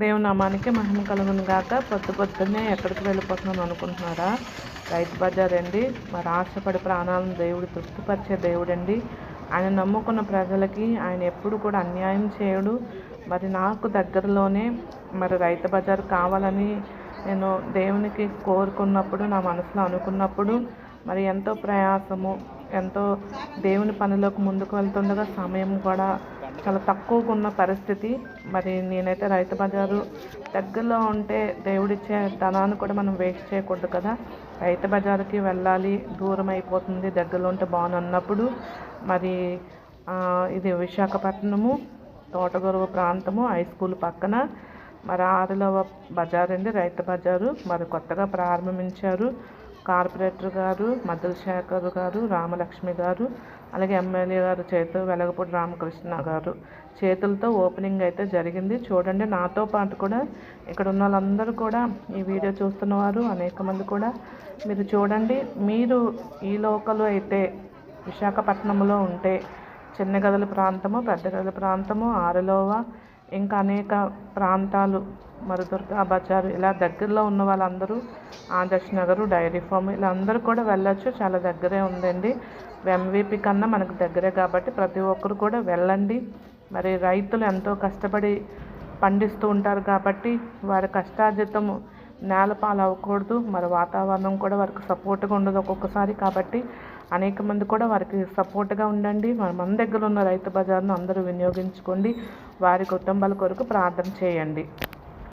దేవుని నామానికి మహిమ కలుగును గాక. పొద్దు పొద్దున్నే ఎక్కడికి వెళ్ళిపోతున్నాను అనుకుంటున్నారా? రైతు బజార్ అండి. మరి ఆశపడి ప్రాణాలను దేవుడు తృప్తిపరిచే దేవుడండి ఆయన నమ్ముకున్న ప్రజలకి ఆయన ఎప్పుడు కూడా అన్యాయం చేయడు. మరి నాకు దగ్గరలోనే మరి రైతు బజార్ కావాలని నేను దేవునికి కోరుకున్నప్పుడు నా మనసులో అనుకున్నప్పుడు మరి ఎంతో ప్రయాసము ఎంతో దేవుని పనిలోకి ముందుకు వెళ్తుండగా సమయం కూడా చాలా తక్కువగా ఉన్న పరిస్థితి. మరి నేనైతే రైతు బజారు దగ్గరలో ఉంటే దేవుడిచ్చే ధనాన్ని కూడా మనం వేస్ట్ చేయకూడదు కదా. రైతు బజారుకి వెళ్ళాలి దూరం అయిపోతుంది దగ్గరలో ఉంటే బాగున్నప్పుడు మరి ఇది విశాఖపట్నము తోటగొరవ ప్రాంతము హై స్కూల్ పక్కన. మరి ఆరులవ బజార్ అండి రైతు బజారు. మరి కొత్తగా ప్రారంభించారు. కార్పొరేటర్ గారు మద్దల శేఖర్ గారు రామలక్ష్మి గారు అలాగే ఎమ్మెల్యే గారు చేతులు వెలగపూడి రామకృష్ణ గారు. చేతులతో ఓపెనింగ్ అయితే జరిగింది. చూడండి నాతో పాటు కూడా ఇక్కడ ఉన్న వాళ్ళందరూ కూడా ఈ వీడియో చూస్తున్నవారు అనేక మంది కూడా మీరు చూడండి. మీరు ఈ లోకలు అయితే విశాఖపట్నంలో ఉంటే చిన్న గదుల ప్రాంతము పెద్ద గదుల ప్రాంతము ఆరులోవ ఇంకా అనేక ప్రాంతాలు మరి దుర్గా బజారు ఇలా దగ్గరలో ఉన్న వాళ్ళందరూ ఆదర్శ్ నగరు డైరీ ఫామ్ ఇలా అందరూ కూడా వెళ్ళొచ్చు. చాలా దగ్గరే ఉందండి. ఎంవిపి కన్నా మనకు దగ్గరే కాబట్టి ప్రతి ఒక్కరు కూడా వెళ్ళండి. మరి రైతులు ఎంతో కష్టపడి పండిస్తూ ఉంటారు కాబట్టి వారి కష్టార్జితము నేల పాలు అవ్వకూడదు మరి వాతావరణం కూడా వారికి సపోర్ట్గా ఉండదు ఒక్కొక్కసారి కాబట్టి అనేక మంది కూడా వారికి సపోర్ట్గా ఉండండి. మన దగ్గర ఉన్న రైతు బజార్ను అందరూ వినియోగించుకోండి. వారి కుటుంబాల కొరకు ప్రార్థన చేయండి.